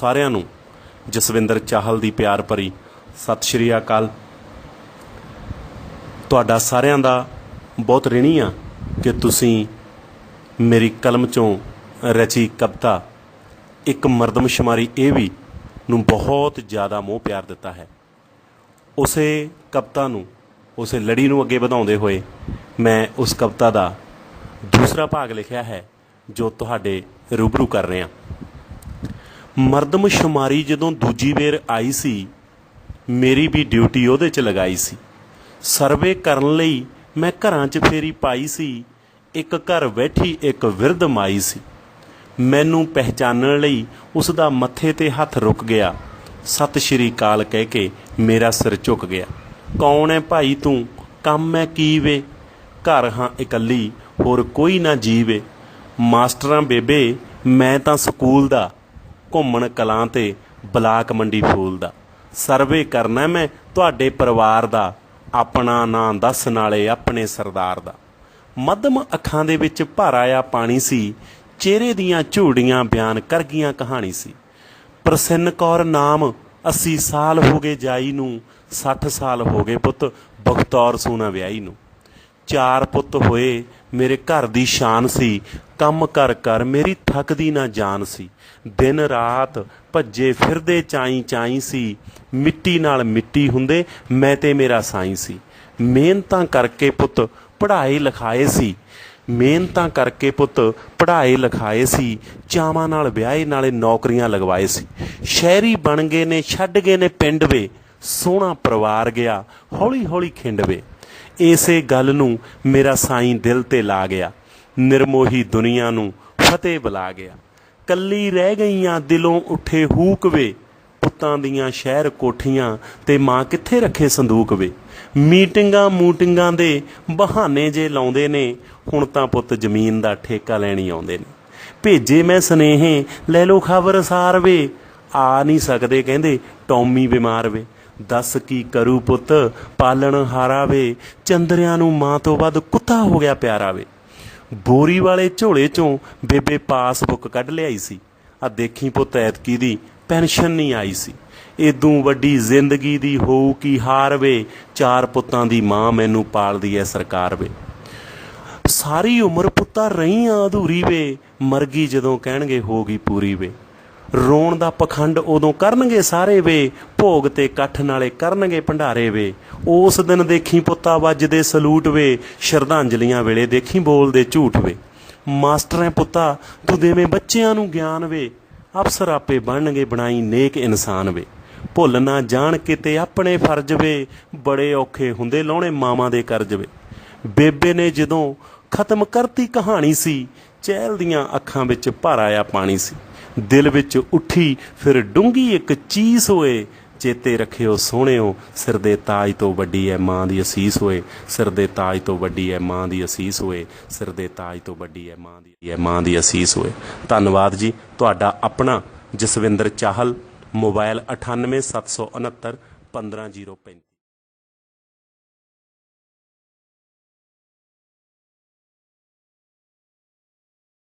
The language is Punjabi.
ਸਾਰਿਆਂ ਨੂੰ ਜਸਵਿੰਦਰ ਚਾਹਲ ਦੀ ਪਿਆਰ ਭਰੀ ਸਤਿ ਸ਼੍ਰੀ ਅਕਾਲ। ਤੁਹਾਡਾ ਸਾਰਿਆਂ ਦਾ ਬਹੁਤ ਰਿਣੀ ਆ ਕਿ ਤੁਸੀਂ ਮੇਰੀ ਕਲਮ ਚੋਂ ਰਚੀ ਕਵਿਤਾ, ਇੱਕ ਮਰਦਮਸ਼ੁਮਾਰੀ ਇਹ ਵੀ ਨੂੰ ਬਹੁਤ ਜ਼ਿਆਦਾ ਮੋਹ ਪਿਆਰ ਦਿੱਤਾ ਹੈ। ਉਸੇ ਕਵਿਤਾ ਨੂੰ, ਉਸੇ ਲੜੀ ਨੂੰ ਅੱਗੇ ਵਧਾਉਂਦੇ ਹੋਏ ਮੈਂ ਉਸ ਕਵਿਤਾ ਦਾ ਦੂਸਰਾ ਭਾਗ ਲਿਖਿਆ ਹੈ ਜੋ ਤੁਹਾਡੇ ਰੂਬਰੂ ਕਰ ਰਿਹਾ। ਮਰਦਮਸ਼ੁਮਾਰੀ ਜਦੋਂ ਦੂਜੀ ਵੇਰ ਆਈ ਸੀ, ਮੇਰੀ ਵੀ ਡਿਊਟੀ ਉਹਦੇ 'ਚ ਲਗਾਈ ਸੀ। ਸਰਵੇ ਕਰਨ ਲਈ ਮੈਂ ਘਰਾਂ 'ਚ ਫੇਰੀ ਪਾਈ ਸੀ, ਇੱਕ ਘਰ ਬੈਠੀ ਇੱਕ ਵਿਰਧ ਮਾਈ ਸੀ। ਮੈਨੂੰ ਪਹਿਚਾਨਣ ਲਈ ਉਸ ਦਾ ਮੱਥੇ ਤੇ ਹੱਥ ਰੁਕ ਗਿਆ। ਸਤਿ ਸ਼੍ਰੀ ਅਕਾਲ ਕਹਿ ਕੇ ਮੇਰਾ ਸਿਰ ਝੁਕ ਗਿਆ। ਕੌਣ ਹੈ ਭਾਈ ਤੂੰ? ਕੰਮ ਹੈ ਕੀ ਵੇ? ਘਰ ਹਾਂ ਇਕੱਲੀ, ਹੋਰ ਕੋਈ ਨਾ ਜੀਵੇ। ਮਾਸਟਰਾਂ ਬੇਬੇ, ਮੈਂ ਤਾਂ ਸਕੂਲ ਦਾ। ਘੁੰਮਣ ਕਲਾਂ ਤੇ ਬਲਾਕ ਮੰਡੀ ਫੂਲ ਦਾ। ਸਰਵੇ ਕਰਨਾ ਮੈਂ ਤੁਹਾਡੇ ਪਰਿਵਾਰ ਦਾ, ਆਪਣਾ ਨਾਂ ਦੱਸ ਨਾਲੇ ਆਪਣੇ ਸਰਦਾਰ ਦਾ। ਮੱਧਮ ਅੱਖਾਂ ਦੇ ਵਿੱਚ ਭਰ ਆਇਆ ਪਾਣੀ ਸੀ, ਚਿਹਰੇ ਦੀਆਂ ਝੂੜੀਆਂ ਬਿਆਨ ਕਰ ਗਈਆਂ ਕਹਾਣੀ ਸੀ। ਪ੍ਰਸੰਨ ਕੌਰ ਨਾਮ 80 ਸਾਲ ਹੋ ਗਏ ਜਾਈ ਨੂੰ 60 ਸਾਲ ਹੋ ਗਏ ਪੁੱਤ, ਬਖਤੌਰ ਸੂਨਾ ਵਿਆਹੀ ਨੂੰ। ਚਾਰ ਪੁੱਤ ਹੋਏ ਮੇਰੇ ਘਰ ਦੀ ਸ਼ਾਨ ਸੀ, ਕੰਮ ਕਰ ਕਰ ਮੇਰੀ ਥੱਕਦੀ ਨਾ ਜਾਨ ਸੀ। ਦਿਨ ਰਾਤ ਭੱਜੇ ਫਿਰਦੇ ਚਾਈ ਚਾਈ ਸੀ। ਮਿੱਟੀ ਨਾਲ ਮਿੱਟੀ ਹੁੰਦੇ, ਮੈਂ ਤੇ ਮੇਰਾ ਸਾਈਂ ਸੀ। ਮਿਹਨਤਾਂ ਕਰਕੇ ਪੁੱਤ ਪੜ੍ਹਾਏ ਲਿਖਾਏ ਸੀ। ਮਿਹਨਤਾਂ ਕਰਕੇ ਪੁੱਤ ਪੜ੍ਹਾਏ ਲਿਖਾਏ ਸੀ। ਚਾਵਾਂ ਨਾਲ ਵਿਆਹੇ ਨਾਲੇ ਨੌਕਰੀਆਂ ਲਗਵਾਏ ਸੀ। ਸ਼ਹਿਰੀ ਬਣ ਗਏ ਨੇ, ਛੱਡ ਗਏ ਨੇ ਪਿੰਡ ਵੇ। ਸੋਹਣਾ ਪਰਿਵਾਰ ਗਿਆ ਹੌਲੀ ਹੌਲੀ ਖਿੰਡਵੇ। ਇਸੇ ਗੱਲ ਨੂੰ ਮੇਰਾ ਸਾਈਂ ਦਿਲ ਤੇ ਲਾ ਗਿਆ। ਨਿਰਮੋਹੀ ਦੁਨੀਆ ਨੂੰ ਫਤਿਹ ਬੁਲਾ ਗਿਆ। ਕੱਲੀ ਰਹਿ ਗਈਆਂ ਦਿਲੋਂ ਉੱਠੇ ਹੂਕ ਵੇ ਪੁੱਤਾਂ ਦੀਆਂ ਸ਼ਹਿਰ ਕੋਠੀਆਂ ਤੇ ਮਾਂ ਕਿੱਥੇ ਰੱਖੇ ਸੰਦੂਕ ਵੇ ਮੀਟਿੰਗਾਂ ਮੂਟਿੰਗਾਂ ਦੇ ਬਹਾਨੇ ਜੇ ਲਾਉਂਦੇ ਨੇ, ਹੁਣ ਤਾਂ ਪੁੱਤ ਜ਼ਮੀਨ ਦਾ ਠੇਕਾ ਲੈਣੀ ਆਉਂਦੇ ਨੇ। ਭੇਜੇ ਮੈਂ ਸਨੇਹੇ, ਲੈ ਲੋ ਖਬਰ ਸਾਰ ਵੇ ਆ ਨਹੀਂ ਸਕਦੇ ਕਹਿੰਦੇ, ਟੌਮੀ ਬਿਮਾਰ ਵੇ। ਦੱਸ ਕੀ ਕਰੂ ਪੁੱਤ? ਪਾਲਣ ਹਾਰਾ ਵੇ ਚੰਦਰਿਆਂ ਨੂੰ ਮਾਂ ਤੋਂ ਵੱਧ ਕੁੱਤਾ ਹੋ ਗਿਆ ਪਿਆਰਾ ਵੇ। ਬੋਰੀ ਵਾਲੇ ਝੋਲੇ ਚੋਂ ਬੇਬੇ ਪਾਸਬੁੱਕ ਕੱਢ ਲਿਆਈ ਸੀ। ਆ ਦੇਖੀ ਪੁੱਤ ਐਤਕੀ ਦੀ ਪੈਨਸ਼ਨ ਨਹੀਂ ਆਈ ਸੀ। ਇਦੋਂ ਵੱਡੀ ਜ਼ਿੰਦਗੀ ਦੀ ਹੋਊ ਕੀ ਹਾਰ ਵੇ, ਚਾਰ ਪੁੱਤਾਂ ਦੀ ਮਾਂ ਮੈਨੂੰ ਪਾਲਦੀ ਐ ਸਰਕਾਰ ਵੇ। ਸਾਰੀ ਉਮਰ ਪੁੱਤਾ ਆ ਅਧੂਰੀ ਵੇ, ਮਰਗੀ ਜਦੋਂ ਕਹਿਣਗੇ ਹੋ ਗਈ ਪੂਰੀ ਵੇ। ਰੋਣ ਦਾ ਪਖੰਡ ਉਦੋਂ ਕਰਨਗੇ ਸਾਰੇ ਵੇ, ਭੋਗ ਤੇ ਇਕੱਠ ਨਾਲੇ ਕਰਨਗੇ ਭੰਡਾਰੇ ਵੇ। ਉਸ ਦਿਨ ਦੇਖੀ ਪੁੱਤਾ ਵੱਜਦੇ ਸਲੂਟ ਵੇ, ਸ਼ਰਧਾਂਜਲੀਆਂ ਵੇਲੇ ਦੇਖੀ ਬੋਲਦੇ ਝੂਠ ਵੇ। ਮਾਸਟਰਾਂ ਪੁੱਤਾ, ਤੂੰ ਦੇਵੇਂ ਬੱਚਿਆਂ ਨੂੰ ਗਿਆਨ ਵੇ, ਅਫਸਰ ਆਪੇ ਬਣਨਗੇ ਬਣਾਈ ਨੇਕ ਇਨਸਾਨ ਵੇ। ਭੁੱਲ ਨਾ ਜਾਣ ਕਿਤੇ ਆਪਣੇ ਫਰਜ਼ ਵੇ, ਬੜੇ ਔਖੇ ਹੁੰਦੇ ਲਾਉਣੇ ਮਾਵਾਂ ਦੇ ਕਰਜ਼ ਵੇ। ਬੇਬੇ ਨੇ ਜਦੋਂ ਖਤਮ ਕਰਤੀ ਕਹਾਣੀ ਸੀ, ਚਹਿਲ ਦੀਆਂ ਅੱਖਾਂ ਵਿੱਚ ਭਰ ਆਇਆ ਪਾਣੀ ਸੀ। ਦਿਲ ਵਿੱਚ ਉੱਠੀ, ਫਿਰ ਡੂੰਗੀ ਇੱਕ ਚੀਸ ਹੋਏ। ਚੇਤੇ ਰੱਖਿਓ ਸੋਹਣਿਓ, ਸਿਰ ਦੇ ਤਾਜ ਤੋਂ ਵੱਡੀ ਹੈ ਮਾਂ ਦੀ ਅਸੀਸ ਹੋਏ। ਸਿਰ ਦੇ ਤਾਜ ਤੋਂ ਵੱਡੀ ਹੈ ਮਾਂ ਦੀ ਅਸੀਸ ਹੋਏ। ਸਿਰ ਦੇ ਤਾਜ ਤੋਂ ਵੱਡੀ ਹੈ ਮਾਂ ਦੀ ਹੈ ਮਾਂ ਦੀ ਅਸੀਸ ਹੋਏ। ਧੰਨਵਾਦ ਜੀ, ਤੁਹਾਡਾ ਆਪਣਾ ਜਸਵਿੰਦਰ ਚਾਹਲ, ਮੋਬਾਈਲ 98769 15035